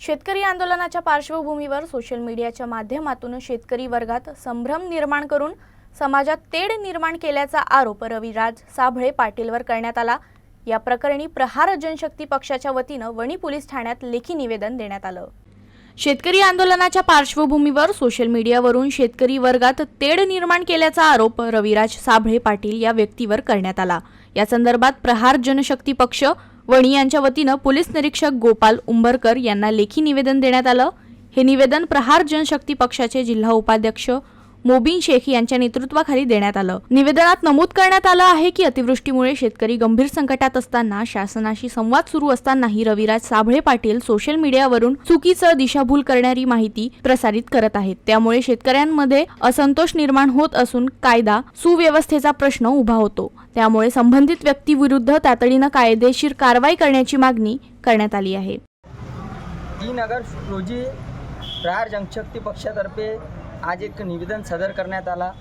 शेतकरी आंदोलनाच्या पार्श्वभूमीवर सोशल मीडियाच्या माध्यमातून शेतकरी वर्गात संभ्रम निर्माण करून समाजात तेढ निर्माण केल्याचा आरोप रविराज साभळे पाटीलवर करण्यात आला. या प्रकरणी प्रहार जनशक्ती पक्षाच्या वतीनं वणी पोलीस ठाण्यात लेखी निवेदन देण्यात आलं. शेतकरी आंदोलनाच्या पार्श्वभूमीवर सोशल मीडियावरून शेतकरी वर्गात तेढ निर्माण केल्याचा आरोप रविराज साभळे पाटील या व्यक्तीवर करण्यात आला. या संदर्भात प्रहार जनशक्ती पक्ष वणी यांच्या वतीनं पोलीस निरीक्षक गोपाल उंबरकर यांना लेखी निवेदन देण्यात आलं. हे निवेदन प्रहार जनशक्ती पक्षाचे जिल्हा उपाध्यक्ष मोबिन शेख यांच्या नेतृत्वाखाली देण्यात आलं. निवेदनात नमूद करण्यात आलं आहे की अतिवृष्टीमुळे शेतकरी गंभीर संकटात असताना शासनाशी संवाद सुरू असतानाही रविराज साभळे पाटील सोशल मीडियावरून चुकीचं दिशाभूल करणारी माहिती प्रसारित करत आहेत. त्यामुळे शेतकऱ्यांमध्ये असंतोष निर्माण होत असून कायदा सुव्यवस्थेचा प्रश्न उभा होतो. त्यामुळे संबंधित व्यक्तीविरुद्ध तातडीनं कायदेशीर कारवाई करण्याची मागणी करण्यात आली आहे. तीन ऑगस्ट रोजी प्रहार जनशक्ती पक्षातर्फे आज एक निवेदन सदर करण्यात आला.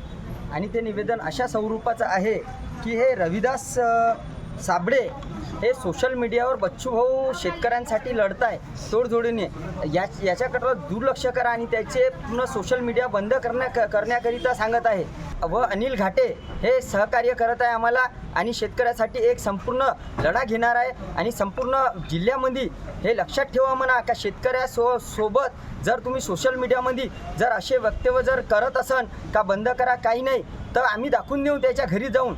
आणि ते निवेदन अशा स्वरूपाचं आहे की हे रविदास साबळे हे सोशल मीडियावर बच्चूभाऊ शेतकऱ्यांसाठी लढत आहे तोडजोडीने. या याच्याकडं दुर्लक्ष करा आणि त्याचे पूर्ण सोशल मीडिया बंद करण्या क- करण्याकरिता सांगत आहे. व अनिल घाटे हे सहकार्य करत आहे आम्हाला आणि शेतकऱ्यासाठी एक संपूर्ण लढा घेणार आहे. आणि संपूर्ण जिल्ह्यामध्ये हे लक्षात ठेवा म्हणा का शेतकऱ्यासो सोबत जर तुम्ही सोशल मीडियामध्ये जर असे वक्तव्य जर करत असन का बंद करा काही नाही तर आम्ही दाखवून देऊ त्याच्या घरी जाऊन.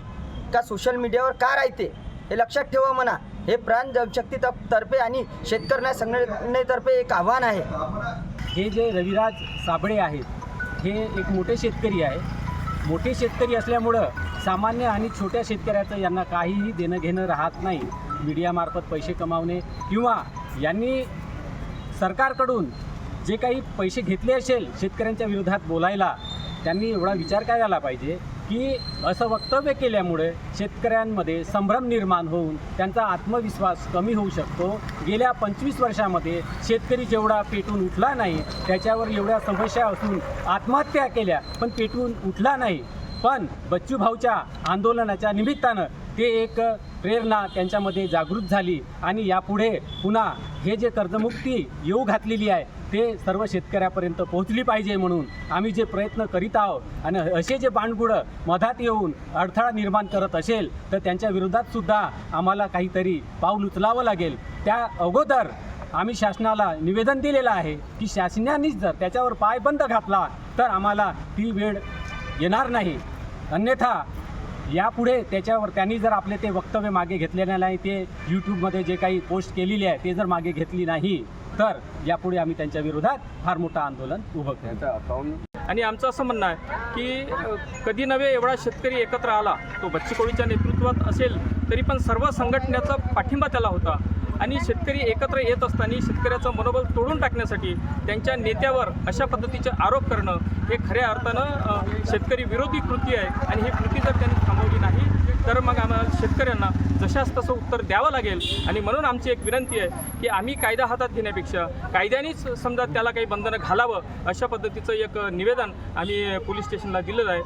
का सोशल मीडियावर का राहते? हे लक्षात ठेवा म्हणा. हे प्राण जनशक्ती तर्फे आणि शेतकऱ्यांना संघटनेतर्फे एक आव्हान आहे. हे जे रविराज साबळे आहेत हे एक मोठे शेतकरी आहे. मोठे शेतकरी असल्यामुळं सामान्य आणि छोट्या शेतकऱ्याचं यांना काहीही देणं घेणं राहत नाही. मीडियामार्फत पैसे कमावणे किंवा यांनी सरकारकडून जे काही पैसे घेतले असेल शेतकऱ्यांच्या विरोधात बोलायला त्यांनी एवढा विचार काय झाला पाहिजे. की असं वक्तव्य केल्यामुळे शेतकऱ्यांमध्ये संभ्रम निर्माण होऊन त्यांचा आत्मविश्वास कमी होऊ शकतो. गेल्या पंचवीस वर्षामध्ये शेतकरी जेवढा पेटून उठला नाही त्याच्यावर एवढ्या समस्या असून आत्महत्या केल्या पण पेटून उठला नाही. पण बच्चूभाऊच्या आंदोलनाच्या निमित्तानं ते एक प्रेरणा त्यांच्यामध्ये जागृत झाली आणि यापुढे पुन्हा हे जे कर्जमुक्ती येऊ घातलेली आहे ते सर्व शेतकऱ्यापर्यंत पोहोचली पाहिजे म्हणून आम्ही जे प्रयत्न करीत आहोत आणि असे जे बाणगुडं मधात येऊन अडथळा निर्माण करत असेल तर त्यांच्या विरोधात सुद्धा आम्हाला काहीतरी पाऊल उचलावं लागेल. त्या अगोदर आम्ही शासनाला निवेदन दिलेलं आहे की शासनानेच जर त्याच्यावर पायबंद घातला तर आम्हाला ती वेळ येणार नाही. अन्यथा यापुढे त्याच्यावर त्यांनी जर आपले ते वक्तव्य मागे घेतलेले नाही ते यूट्यूबमध्ये जे काही पोस्ट केलेली आहे ते जर मागे घेतली नाही तर यापुढे आम्ही त्यांच्या विरोधात फार मोठं आंदोलन उभं करू. आणि आमचं असं म्हणणं आहे की कधी नव्हे एवढा शेतकरी एकत्र आला तो बच्ची कडूच्या नेतृत्वात असेल तरी पण सर्व संघटनेचा पाठिंबा त्याला होता. आणि शेतकरी एकत्र येत असताना शेतकऱ्याचं मनोबल तोडून टाकण्यासाठी त्यांच्या नेत्यावर अशा पद्धतीचे आरोप करणं हे खऱ्या अर्थानं शेतकरी विरोधी कृती आहे. आणि ही कृती जर त्यांनी थांबवली नाही तर मग आम्हाला शेतकऱ्यांना जशास तसं उत्तर द्यावं लागेल. आणि म्हणून आमची एक विनंती आहे की आम्ही कायदा हातात घेण्यापेक्षा कायद्यानेच समजा त्याला काही बंधनं घालावं अशा पद्धतीचं एक निवेदन आम्ही पोलीस स्टेशनला दिलेलं आहे.